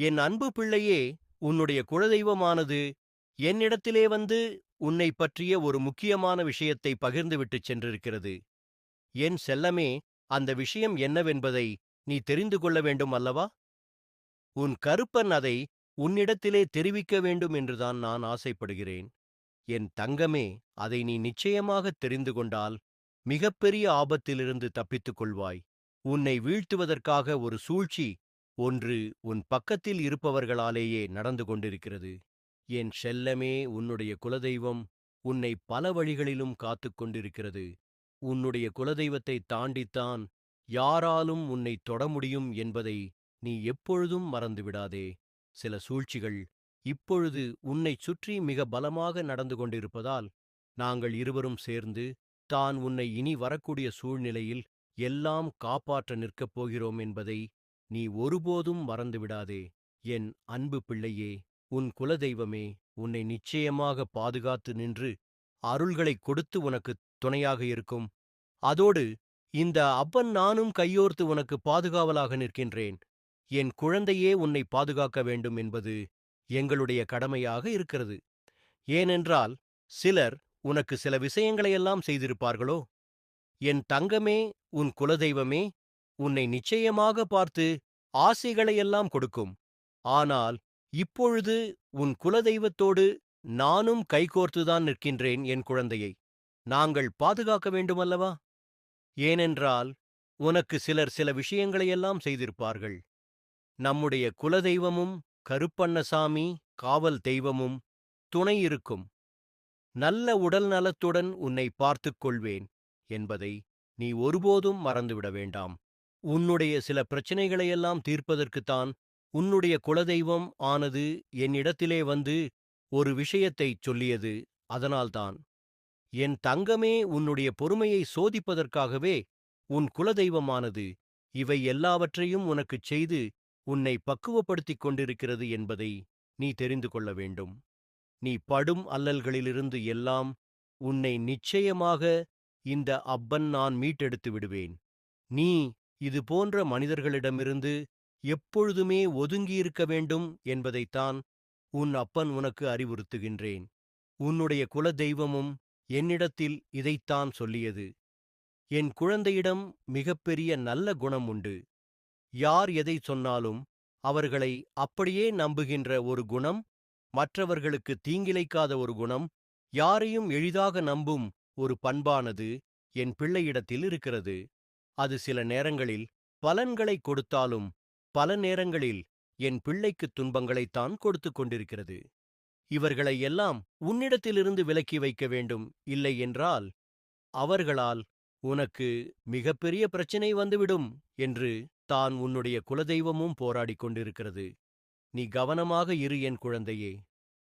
என் அன்பு பிள்ளையே உன்னுடைய குலதெய்வமானது என்னிடத்திலே வந்து உன்னைப் பற்றிய ஒரு முக்கியமான விஷயத்தை பகிர்ந்துவிட்டுச் சென்றிருக்கிறது. என் செல்லமே அந்த விஷயம் என்னவென்பதை நீ தெரிந்து கொள்ள வேண்டும் அல்லவா? உன் கருப்பன் அதை உன்னிடத்திலே தெரிவிக்க வேண்டும் என்றுதான் நான் ஆசைப்படுகிறேன். என் தங்கமே அதை நீ நிச்சயமாகத் தெரிந்து கொண்டால் மிகப்பெரிய ஆபத்திலிருந்து தப்பித்துக் கொள்வாய். உன்னை வீழ்த்துவதற்காக ஒரு சூழ்ச்சி ஒன்று உன் பக்கத்தில் இருப்பவர்களாலேயே நடந்து கொண்டிருக்கிறது. என் செல்லமே உன்னுடைய குலதெய்வம் உன்னை பல வழிகளிலும் காத்துக் கொண்டிருக்கிறது. உன்னுடைய குலதெய்வத்தை தாண்டித்தான் யாராலும் உன்னை தொட முடியும் என்பதை நீ எப்பொழுதும் மறந்துவிடாதே சில சூழ்ச்சிகள் இப்பொழுது உன்னைச் சுற்றி மிக பலமாக நடந்து கொண்டிருப்பதால் நாங்கள் இருவரும் சேர்ந்து தான் உன்னை இனி வரக்கூடிய சூழ்நிலையில் எல்லாம் காப்பாற்ற நிற்கப் போகிறோம் என்பதை நீ ஒருபோதும் மறந்துவிடாதே. என் அன்பு பிள்ளையே உன் குலதெய்வமே உன்னை நிச்சயமாக பாதுகாத்து நின்று அருள்களைக் கொடுத்து உனக்குத் துணையாக இருக்கும். அதோடு இந்த அப்பன் நானும் கையோர்த்து உனக்கு பாதுகாவலாக நிற்கின்றேன். என் குழந்தையே உன்னை பாதுகாக்க வேண்டும் என்பது எங்களுடைய கடமையாக இருக்கிறது. ஏனென்றால் சிலர் உனக்கு சில விஷயங்களையெல்லாம் செய்திருப்பார்களோ? என் தங்கமே உன் குலதெய்வமே உன்னை நிச்சயமாக பார்த்து ஆசைகளையெல்லாம் கொடுக்கும். ஆனால் இப்பொழுது உன் குலதெய்வத்தோடு நானும் கைகோர்த்துதான் நிற்கின்றேன் என் குழந்தையை. நாங்கள் பாதுகாக்க வேண்டுமல்லவா? ஏனென்றால் உனக்கு சிலர் சில விஷயங்களையெல்லாம் செய்திருப்பார்கள். நம்முடைய குலதெய்வமும் கருப்பண்ணசாமி காவல் தெய்வமும் துணை இருக்கும். நல்ல உடல் நலத்துடன் உன்னை பார்த்துக் கொள்வேன் என்பதை நீ ஒருபோதும் மறந்துவிட வேண்டாம். உன்னுடைய சில பிரச்சனைகளையெல்லாம் தீர்ப்பதற்குத்தான் உன்னுடைய குலதெய்வம் ஆனது என்னிடத்திலே வந்து ஒரு விஷயத்தைச் சொல்லியது அதனால்தான். என் தங்கமே உன்னுடைய பொறுமையை சோதிப்பதற்காகவே உன் குலதெய்வமானது இவை எல்லாவற்றையும் உனக்குச் செய்து உன்னை பக்குவப்படுத்திக் கொண்டிருக்கிறது என்பதை நீ தெரிந்து கொள்ள வேண்டும். நீ படும் அல்லல்களிலிருந்து எல்லாம் உன்னை நிச்சயமாக இந்த அப்பன் நான் மீட்டெடுத்து விடுவேன். நீ இது போன்ற மனிதர்களிடமிருந்து எப்பொழுதுமே ஒதுங்கியிருக்க வேண்டும் என்பதைத்தான் உன் அப்பன் உனக்கு அறிவுறுத்துகின்றேன். உன்னுடைய குலதெய்வமும் என்னிடத்தில் இதைத்தான் சொல்லியது. என் குழந்தையிடம் மிகப்பெரிய நல்ல குணம் உண்டு. யார் எதை சொன்னாலும் அவர்களை அப்படியே நம்புகின்ற ஒரு குணம் மற்றவர்களுக்கு தீங்கிழைக்காத ஒரு குணம் யாரையும் எளிதாக நம்பும் ஒரு பண்பானது என் பிள்ளையிடத்தில் இருக்கிறது. அது சில நேரங்களில் பலன்களை கொடுத்தாலும் பல நேரங்களில் என் பிள்ளைக்கு துன்பங்களைத்தான் கொடுத்து கொண்டிருக்கிறது. இவர்களை எல்லாம் உன்னிடத்திலிருந்து விலக்கி வைக்க வேண்டும் இல்லை என்றால் அவர்களால் உனக்கு மிகப்பெரிய பிரச்சினை வந்துவிடும் என்று தான் உன்னுடைய குலதெய்வமும் போராடிக் கொண்டிருக்கிறது. நீ கவனமாக இரு என் குழந்தையே.